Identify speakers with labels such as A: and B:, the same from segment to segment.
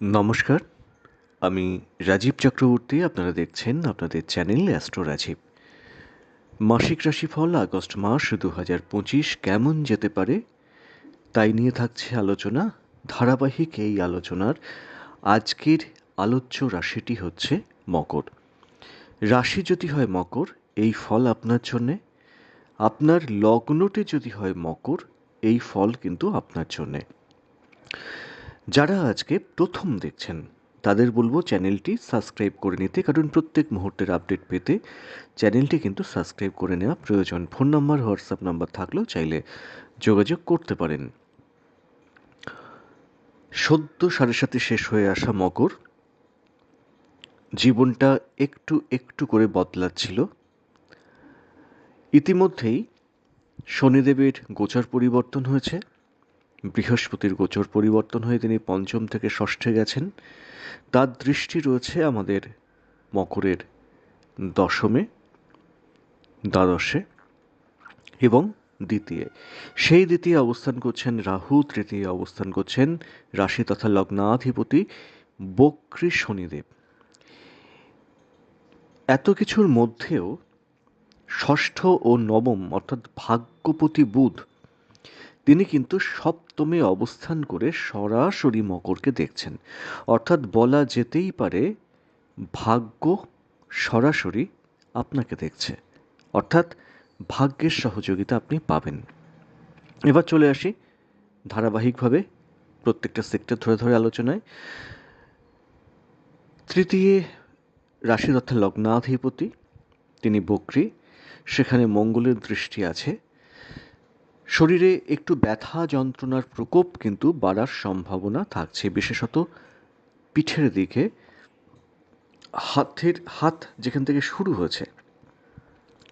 A: নমস্কার, আমি রাজীব চক্রবর্তী, আপনারা দেখছেন আপনাদের চ্যানেল অ্যাস্ট্রো রাজীব। মাসিক রাশিফল আগস্ট মাস দু হাজার পঁচিশ কেমন যেতে পারে? তাই নিয়ে থাকছে আলোচনা। ধারাবাহিক এই আলোচনার আজকের আলোচ্য রাশিটি হচ্ছে মকর। রাশি যদি হয় মকর, এই ফল আপনার জন্যে। আপনার লগ্নটি যদি হয় মকর, এই ফল কিন্তু আপনার জন্যে। যারা আজকে প্রথম দেখছেন, তাদের বলব চ্যানেলটি সাবস্ক্রাইব করে নিতে, কারণ প্রত্যেক মুহূর্তের আপডেট পেতে চ্যানেলটি কিন্তু সাবস্ক্রাইব করে নেওয়া প্রয়োজন। ফোন নাম্বার, হোয়াটসঅ্যাপ নাম্বার থাকলেও চাইলে যোগাযোগ করতে পারেন। সদ্য সাড়ে সাথে শেষ হয়ে আসা মকর, জীবনটা একটু একটু করে বদলাচ্ছিল। ইতিমধ্যেই শনিদেবের গোচর পরিবর্তন হয়েছে। বৃহস্পতির গোচর পরিবর্তন হয়ে তিনি পঞ্চম থেকে ষষ্ঠে গেছেন। তার দৃষ্টি রয়েছে আমাদের মকরের দশমে, দ্বাদশে এবং দ্বিতীয়। সেই দ্বিতীয় অবস্থান করছেন রাহু, তৃতীয় অবস্থান করছেন রাশি তথা লগ্নাধিপতি বক্রী শনিদেব। এত কিছুর মধ্যেও ষষ্ঠ ও নবম অর্থাৎ ভাগ্যপতি বুধ তিনি কিন্তু সপ্তমে অবস্থান করে সরাসরি মকরকে দেখছেন। অর্থাৎ বলা যেতেই পারে, ভাগ্য সরাসরি আপনাকে দেখছে। অর্থাৎ ভাগ্যের সহযোগিতা আপনি পাবেন। এবার চলে আসি ধারাবাহিকভাবে প্রত্যেকটা সেক্টর ধরে ধরে আলোচনায়। তৃতীয় রাশি তথা লগ্নাধিপতি, তিনি বক্রি। সেখানে মঙ্গলের দৃষ্টি আছে। শরীরে একটু ব্যথা যন্ত্রণার প্রকোপ কিন্তু বাড়ার সম্ভাবনা থাকছে, বিশেষত পিঠের দিকে। হাতের হাত যেখান থেকে শুরু হয়েছে,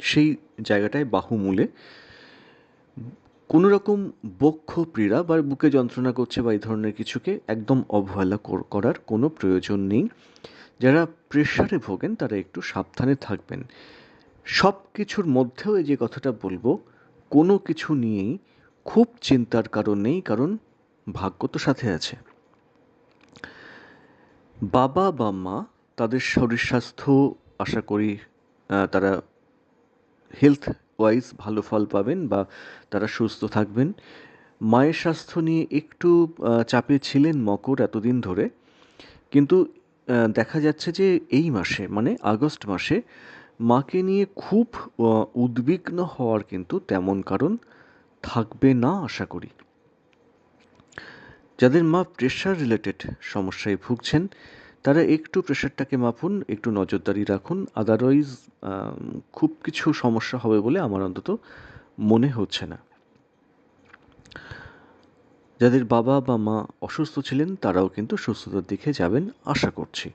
A: সেই জায়গাটায় বাহুমূলে। কোনো রকম বক্ষ পীড়া বা বুকে যন্ত্রণা করছে বা এই ধরনের কিছুকে একদম অবহেলা করার কোনো প্রয়োজন নেই। যারা প্রেশারে ভোগেন তারা একটু সাবধানে থাকবেন। সব কিছুর মধ্যেও এই যে কথাটা বলব কোনো কিছু নিয়েই খুব চিন্তার কারণ নেই, কারণ ভাগ্য তো সাথে আছে। বাবা বা মা তাদের শরীর স্বাস্থ্য, আশা করি তারা হেলথ ওয়াইজ ভালো ফল পাবেন বা তারা সুস্থ থাকবেন। মায়ের স্বাস্থ্য নিয়ে একটু চাপে ছিলেন মকর এতদিন ধরে। কিন্তু দেখা যাচ্ছে যে এই মাসে মানে আগস্ট মাসে মাকে নিয়ে খুব উদ্বিগ্ন হওয়ার কিন্তু তেমন কারণ থাকবে না আশা করি। যাদের মা প্রেশার রিলেটেড সমস্যায় ভুগছেন, তারা একটু প্রেশারটাকে মাপুন, একটু নজরদারি রাখুন। আদারওয়াইজ খুব কিছু সমস্যা হবে বলে আমার অন্তত মনে হচ্ছে না। যাদের বাবা বা মা অসুস্থ ছিলেন, তারাও কিন্তু সুস্থতার দিকে যাবেন আশা করছি।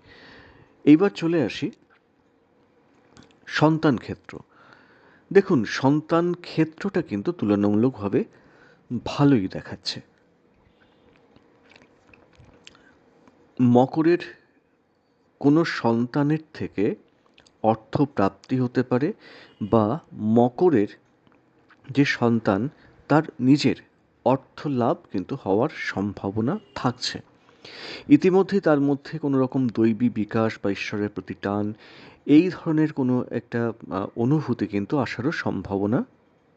A: এইবার চলে আসি সন্তান ক্ষেত্র। দেখুন, সন্তান ক্ষেত্রটা কিন্তু তুলনামূলকভাবে ভালোই দেখাচ্ছে। মকরের কোনো সন্তানের থেকে অর্থ প্রাপ্তি হতে পারে বা মকরের যে সন্তান, তার নিজের অর্থ লাভ কিন্তু হওয়ার সম্ভাবনা থাকছে। ইতিমধ্যে তার মধ্যে কোনো রকম দৈবী বিকাশ বা ঈশ্বরের প্রতি টান, এই ধরনের কোনো একটা অনুভূতি কিন্তু আসারও সম্ভাবনা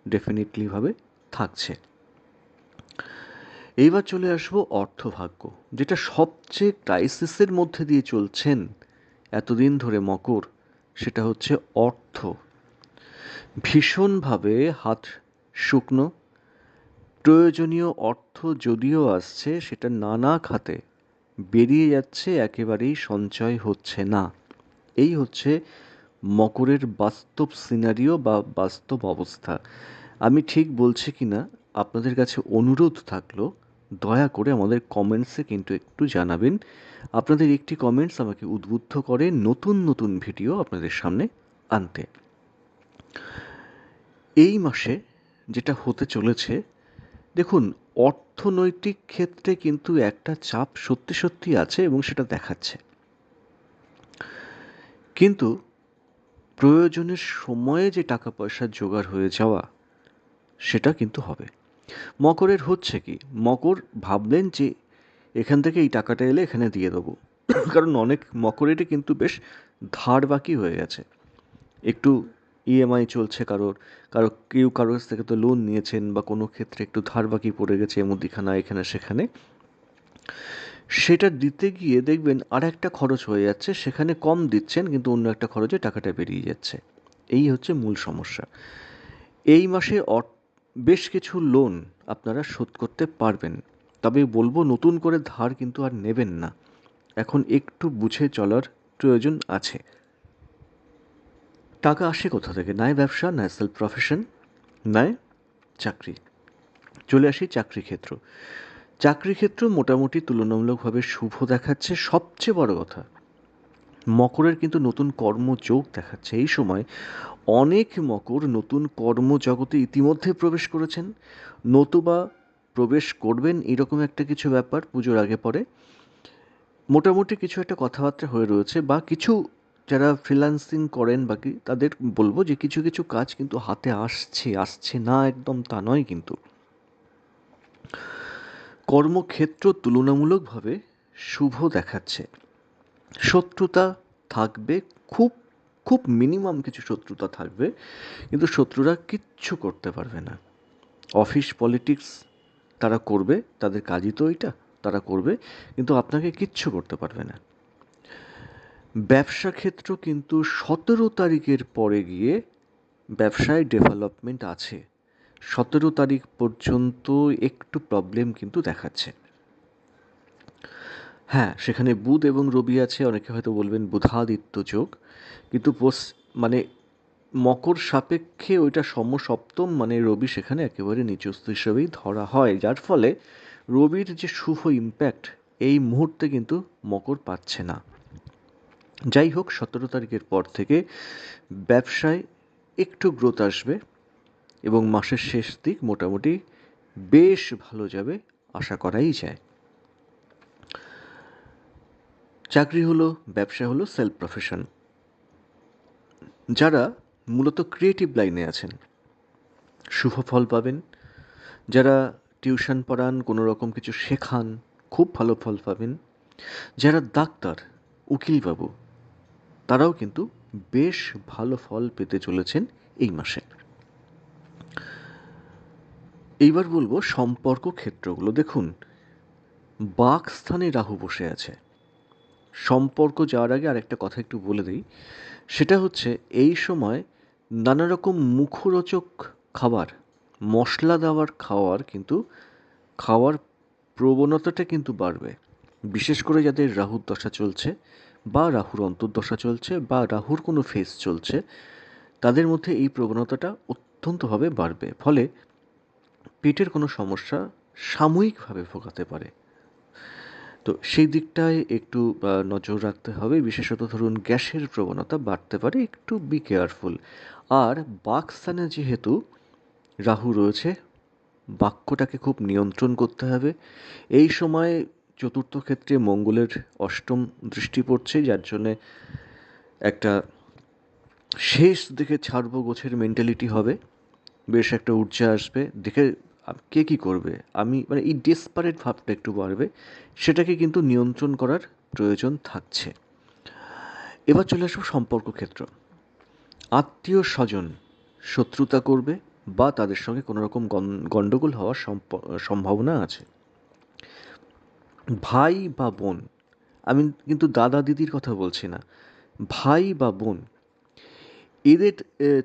A: ডেফিনেটলিভাবে থাকছে। এইবার চলে আসব অর্থভাগ্য, যেটা সবচেয়ে ক্রাইসিসের মধ্যে দিয়ে চলছেন এতদিন ধরে মকর, সেটা হচ্ছে অর্থ। ভীষণভাবে হাত শুকনো, প্রয়োজনীয় অর্থ যদিও আসছে, সেটা নানা খাতে বেরিয়ে যাচ্ছে, একেবারেই সঞ্চয় হচ্ছে না। এই হচ্ছে মকরের বাস্তব সিনারিও বা বাস্তব অবস্থা। আমি ঠিক বলছি কি না আপনাদের কাছে অনুরোধ থাকল, দয়া করে আমাদের কমেন্টসে কিন্তু একটু জানাবেন। আপনাদের একটি কমেন্টস আমাকে উদ্বুদ্ধ করে নতুন নতুন ভিডিও আপনাদের সামনে আনতে। এই মাসে যেটা হতে চলেছে, দেখুন অর্থনৈতিক ক্ষেত্রে কিন্তু একটা চাপ সত্যি সত্যি আছে এবং সেটা দেখাচ্ছে। কিন্তু প্রয়োজনের সময়ে যে টাকা পয়সার জোগাড় হয়ে যাওয়া, সেটা কিন্তু হবে। মকরের হচ্ছে কি? মকর ভাবলেন যে এখান থেকে এই টাকাটা এলে এখানে দিয়ে দেবো। কারণ অনেক মকরেরই কিন্তু বেশ ধার বাকি হয়ে গেছে। একটু ইএমআই চলছে কারোর, কারও কেউ কারোর কাছ থেকে তো লোন নিয়েছেন বা কোনো ক্ষেত্রে একটু ধার বাকি পড়ে গেছে মুদিখানা, এখানে সেখানে। সেটা দিতে গিয়ে দেখবেন আর একটা খরচ হয়ে যাচ্ছে, সেখানে কম দিচ্ছেন কিন্তু অন্য একটা খরচে টাকাটা বেরিয়ে যাচ্ছে। এই হচ্ছে মূল সমস্যা। এই মাসে বেশ কিছু লোন আপনারা শোধ করতে পারবেন। তবে বলব নতুন করে ধার কিন্তু আর নেবেন না। এখন একটু বুঝে চলার প্রয়োজন আছে। টাকা আসে কোথা থেকে? নয় ব্যবসা নয় সেলফ প্রফেশন নয় চাকরি। চলে আসি চাকরি ক্ষেত্র। চাকরি ক্ষেত্র মোটামুটি তুলনামূলকভাবে শুভ দেখাচ্ছে। সবচেয়ে বড় কথা, মকরের কিন্তু নতুন কর্মযোগ দেখাচ্ছে। এই সময় অনেক মকর নতুন কর্মজগতে ইতিমধ্যে প্রবেশ করেছেন। নতুবা প্রবেশ করবেন এরকম একটা কিছু ব্যাপার, পুজোর আগে পরে। মোটামুটি কিছু একটা কথাবার্তা হয়ে রয়েছে বা কিছু যারা ফ্রিল্যান্সিং করেন বাকি, তাদের বলব যে কিছু কিছু কাজ কিন্তু হাতে আসছে আসছে না একদম তা নয় কিন্তু। কর্মক্ষেত্র তুলনামূলকভাবে শুভ দেখাচ্ছে। শত্রুতা থাকবে, খুব খুব মিনিমাম কিছু শত্রুতা থাকবে, কিন্তু শত্রুরা কিচ্ছু করতে পারবে না। অফিস পলিটিক্স তারা করবে, তাদের কাজই তো ওইটা তারা করবে, কিন্তু আপনাকে কিচ্ছু করতে পারবে না। ব্যবসা ক্ষেত্র কিন্তু সতেরো তারিখের পরে গিয়ে ব্যবসায় ডেভেলপমেন্ট আছে। সতেরো তারিখ পর্যন্ত একটু প্রবলেম কিন্তু দেখাচ্ছে। হ্যাঁ সেখানে বুধ এবং রবি আছে, অনেকে হয়তো বলবেন বুধাদিত্য যোগ। কিন্তু মানে মকর সাপেক্ষে ওইটা সমসপ্তম মানে রবি সেখানে একেবারে নিচস্থ হিসেবেই ধরা হয়। যার ফলে রবির যে শুভ ইম্প্যাক্ট এই মুহূর্তে কিন্তু মকর পাচ্ছে না। যাই হোক সতেরো তারিখের পর থেকে ব্যবসায় একটু গ্রোথ আসবে এবং মাসের শেষ দিক মোটামুটি বেশ ভালো যাবে আশা করাই যায়। চাকরি হলো, ব্যবসা হলো সেলফ প্রফেশন যারা মূলত ক্রিয়েটিভ লাইনে আছেন, শুভ ফল পাবেন। যারা টিউশন পড়ান, কোনো রকম কিছু শেখান, খুব ভালো ফল পাবেন। যারা ডাক্তার, উকিলবাবু তারাও কিন্তু বেশ ভালো ফল পেতে চলেছেন এই মাসে। এইবার বলব সম্পর্ক ক্ষেত্রগুলো। দেখুন, বাক স্থানে রাহু বসে আছে। সম্পর্ক যাওয়ার আগে আরেকটা কথা একটু বলে দিই। সেটা হচ্ছে, এই সময় নানা রকম মুখরোচক খাবার, মশলা দেওয়ার খাওয়ার কিন্তু, খাওয়ার প্রবণতাটা কিন্তু বাড়বে। বিশেষ করে যাদের রাহুর দশা চলছে বা রাহুর অন্তর্দশা চলছে বা রাহুর কোনো ফেস চলছে, তাদের মধ্যে এই প্রবণতাটা অত্যন্তভাবে বাড়বে। ফলে পেটের কোনো সমস্যা সাময়িকভাবে ভোগাতে পারে। তো সেই দিকটায় একটু নজর রাখতে হবে। বিশেষত ধরুন গ্যাসের প্রবণতা বাড়তে পারে, একটু বি কেয়ারফুল আর বাকস্থানে যেহেতু রাহু রয়েছে, বাক্যটাকে খুব নিয়ন্ত্রণ করতে হবে। এই সময় চতুর্থ ক্ষেত্রে মঙ্গলের অষ্টম দৃষ্টি পড়ছে, যার জন্যে একটা শেষ দিকে ছাড়বো গোছের মেন্টালিটি হবে। বেশ একটা ঊর্জা আসবে। দেখে কে কী করবে? আমি মানে এই ডেসপারেট ভাবটা একটু বাড়বে। সেটাকে কিন্তু নিয়ন্ত্রণ করার প্রয়োজন থাকছে। এবার চলে আসব সম্পর্ক ক্ষেত্র। আত্মীয় স্বজন শত্রুতা করবে বা তাদের সঙ্গে কোনো রকম গণ্ডগোল হওয়ার সম্ভাবনা আছে। ভাই বা বোন, আমি কিন্তু দাদা দিদির কথা বলছি না, ভাই বা বোন, এদের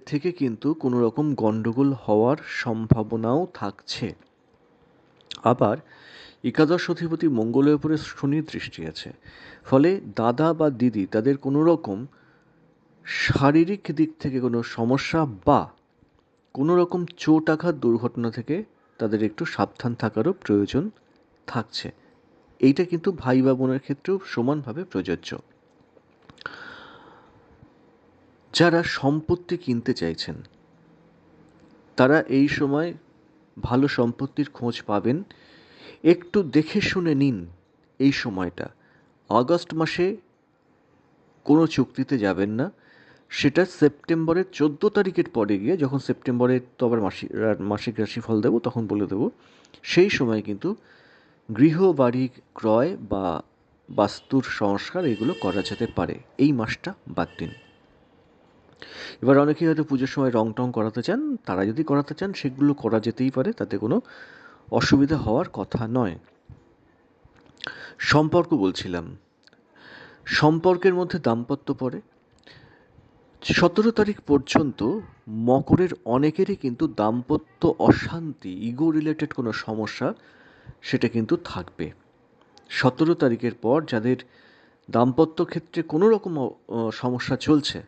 A: থেকে কিন্তু কোনো রকম গণ্ডগোল হওয়ার সম্ভাবনাও থাকছে। আবার একাদশ অধিপতি মঙ্গলের উপরে শনির দৃষ্টি আছে, ফলে দাদা বা দিদি তাদের কোনো রকম শারীরিক দিক থেকে কোনো সমস্যা বা কোনো রকম চোট আঘাত দুর্ঘটনা থেকে তাদের একটু সাবধান থাকারও প্রয়োজন থাকছে। এইটা কিন্তু ভাই বা বোনের ক্ষেত্রেও সমানভাবে প্রযোজ্য। যারা সম্পত্তি কিনতে চাইছেন, তারা এই সময় ভালো সম্পত্তির খোঁজ পাবেন। একটু দেখে শুনে নিন এই সময়টা। আগস্ট মাসে কোনো চুক্তিতে যাবেন না। সেটা সেপ্টেম্বরের চোদ্দ তারিখের পরে গিয়ে যখন সেপ্টেম্বরে তো আবার মাসিক মাসিক রাশিফল দেবো তখন বলে দেবো। সেই সময় কিন্তু গৃহ বাড়ি ক্রয় বা বাস্তুর সংস্কার এগুলো করা যেতে পারে। এই মাসটা বাদ দিন। এবার অনেকেই হয়তো পুজোর সময় রং টং করাতে চান, তারা যদি করাতে চান, সেগুলো করা যেতেই পারে, তাতে কোনো অসুবিধা হওয়ার কথা নয়। সম্পর্ক বলছিলাম। সম্পর্কের মধ্যে দাম্পত্য পড়ে। সতেরো তারিখ পর্যন্ত মকরের অনেকেরই কিন্তু দাম্পত্য অশান্তি ইগো রিলেটেড কোনো সমস্যা সেটা কিন্তু থাকবে। সতেরো তারিখের পর যাদের দাম্পত্য ক্ষেত্রে কোনো রকম সমস্যা চলছে,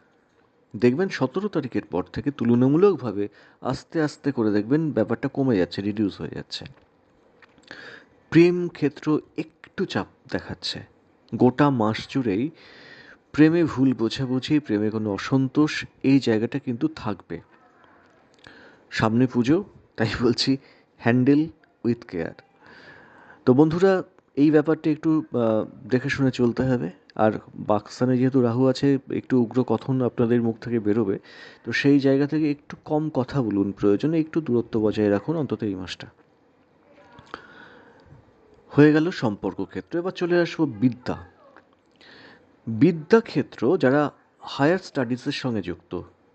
A: দেখবেন সতেরো তারিখের পর থেকে তুলনামূলকভাবে আস্তে আস্তে করে দেখবেন ব্যাপারটা কমে যাচ্ছে রিডিউস হয়ে যাচ্ছে। প্রেম ক্ষেত্র একটু চাপ দেখাচ্ছে। গোটা মাস জুড়েই প্রেমে ভুল বোঝাবুঝি, প্রেমে কোনো অসন্তোষ এই জায়গাটা কিন্তু থাকবে। সামনে পুজো, তাই বলছি হ্যান্ডেল উইথ কেয়ার তো বন্ধুরা, এই ব্যাপারটা একটু দেখে শুনে চলতে হবে। আর বাক্সানে যেহেতু রাহু আছে, একটু উগ্র কথন আপনাদের মুখ থেকে বেরোবে। তো সেই জায়গা থেকে একটু কম কথা বলুন প্রয়োজনে, একটু দূরত্ব বজায় রাখুন, অন্তত এই মাসটা। হয়ে গেল সম্পর্ক ক্ষেত্র, এবার চলে আসব বিদ্যা। বিদ্যা ক্ষেত্র, যারা হায়ার স্টাডিজের সঙ্গে যুক্ত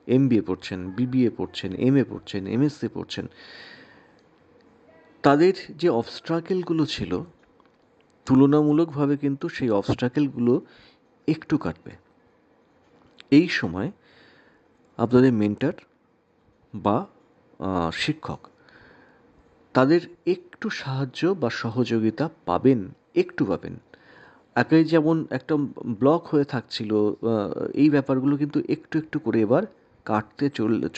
A: এম বি এ পড়ছেন বিবিএ পড়ছেন এম এ পড়ছেন এমএসসি পড়ছেন তাদের যে অবস্ট্রাকেলগুলো ছিল, তুলনামূলকভাবে কিন্তু সেই অবস্ট্রাকেলগুলো একটু কাটবে। এই সময় আপনাদের মেন্টার বা শিক্ষক তাদের একটু সাহায্য বা সহযোগিতা পাবেন, একটু পাবেন। আগে যেমন একটা ব্লক হয়ে থাকছিল এই ব্যাপারগুলো কিন্তু একটু একটু করে এবার কাটতে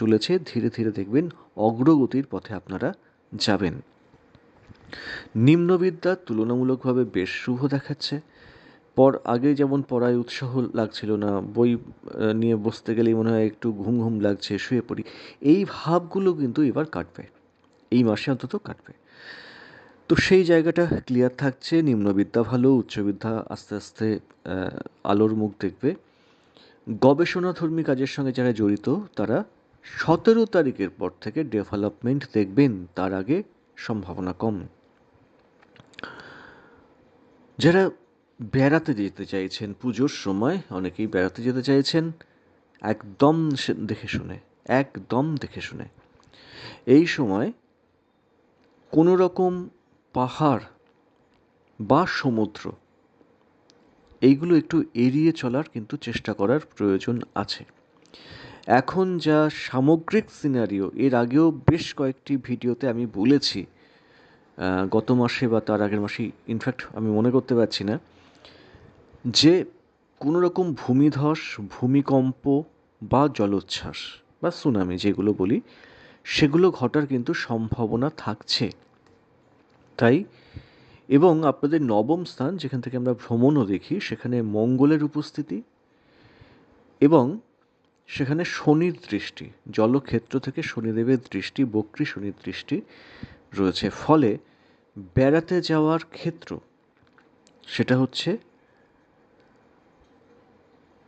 A: চলেছে। ধীরে ধীরে দেখবেন অগ্রগতির পথে আপনারা যাবেন। নিম্নবিদ্যা তুলনামূলকভাবে বেশ শুভ দেখাচ্ছে। পর আগে যেমন পড়ায় উৎসাহ লাগছিল না, বই নিয়ে বসতে গেলেই মনে হয় একটু ঘুম ঘুম লাগছে, শুয়ে পড়ি। এই ভাবগুলো কিন্তু এবার কাটবে। এই মাসে অন্তত কাটবে। তো সেই জায়গাটা ক্লিয়ার থাকছে, নিম্নবিদ্যা ভালো, উচ্চবিদ্যা আস্তে আস্তে আলোর মুখ দেখবে। গবেষণাধর্মী কাজের সঙ্গে যারা জড়িত, তারা সতেরো তারিখের পর থেকে ডেভেলপমেন্ট দেখবেন, তার আগে সম্ভাবনা কম। যারা বেড়াতে যেতে চাইছেন, পুজোর সময় অনেকেই বেড়াতে যেতে চাইছেন, একদম দেখে শুনে, একদম দেখে শুনে। এই সময় কোনো রকম পাহাড় বা সমুদ্র, এইগুলো একটু এড়িয়ে চলার কিন্তু চেষ্টা করার প্রয়োজন আছে। এখন যা সামগ্রিক সিনারিও এর আগেও বেশ কয়েকটি ভিডিওতে আমি বলেছি গত মাসে বা তার আগের মাসে ইনফ্যাক্ট আমি মনে করতে পারছি না, যে কোনো রকম ভূমিধস, ভূমিকম্প বা জলোচ্ছ্বাস বা সুনামি যেগুলো বলি, সেগুলো ঘটার কিন্তু সম্ভাবনা থাকছে। তাই, এবং আপনাদের নবম স্থান, যেখান থেকে আমরা ভ্রমণও দেখি, সেখানে মঙ্গলের উপস্থিতি এবং সেখানে শনির দৃষ্টি, জলক্ষেত্র থেকে শনিদেবের দৃষ্টি, বক্রী শনির দৃষ্টি রয়েছে। ফলে বেড়াতে যাওয়ার ক্ষেত্র, সেটা হচ্ছে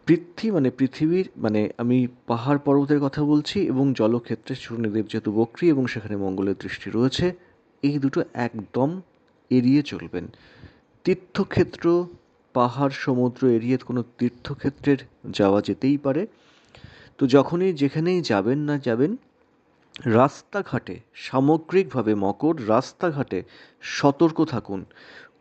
A: পৃথ্বী মানে পৃথিবীর মানে আমি পাহাড় পর্বতের কথা বলছি এবং জলক্ষেত্রে শনিদেব যেহেতু বক্রী এবং সেখানে মঙ্গলের দৃষ্টি রয়েছে, এই দুটো একদম এড়িয়ে চলবেন। তীর্থক্ষেত্র, পাহাড়, সমুদ্র এড়িয়ে কোনো তীর্থক্ষেত্রের যাওয়া যেতেই পারে। তো যখনই যেখানেই যাবেন না যাবেন রাস্তাঘাটে, সামগ্রিকভাবে মকর রাস্তাঘাটে সতর্ক থাকুন।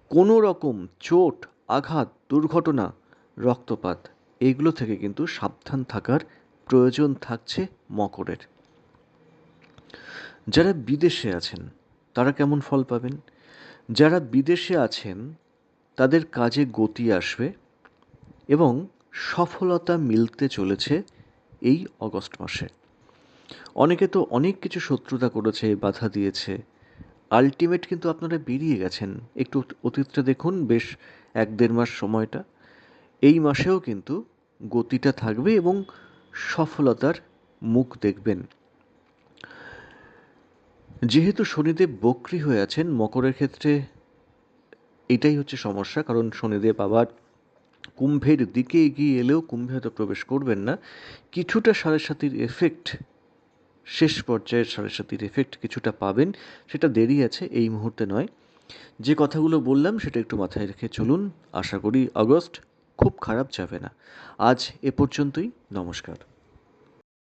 A: কোনো রকম চোট, আঘাত, দুর্ঘটনা, রক্তপাত, এগুলো থেকে কিন্তু সাবধান থাকার প্রয়োজন থাকছে মকরের। যারা বিদেশে আছেন, তারা কেমন ফল পাবেন? যারা বিদেশে আছেন, তাদের কাজে গতি আসবে এবং সফলতা মিলতে চলেছে এই অগস্ট মাসে। অনেকে তো অনেক কিছু শত্রুতা করেছে, বাধা দিয়েছে। আলটিমেট কিন্তু আপনারা বেরিয়ে গেছেন। একটু অতীতটা দেখুন, বেশ এক দেড় মাস সময়টা। এই মাসেও কিন্তু গতিটা থাকবে এবং সফলতার মুখ দেখবেন। যেহেতু শনিদেব বক্রি হয়ে আছেন, মকরের ক্ষেত্রে এটাই হচ্ছে সমস্যা, কারণ শনিদেব আবার কুম্ভের দিকে এগিয়ে এলেও কুম্ভে হয়তো প্রবেশ করবেন না। কিছুটা সাড়ে সাতির এফেক্ট শেষ পর্যায়ের সাড়ে সাতির এফেক্ট কিছুটা পাবেন। সেটা দেরি আছে, এই মুহূর্তে নয়। যে কথাগুলো বললাম, সেটা একটু মাথায় রেখে চলুন। আশা করি আগস্ট খুব খারাপ যাবে না। আজ এ পর্যন্তই, নমস্কার।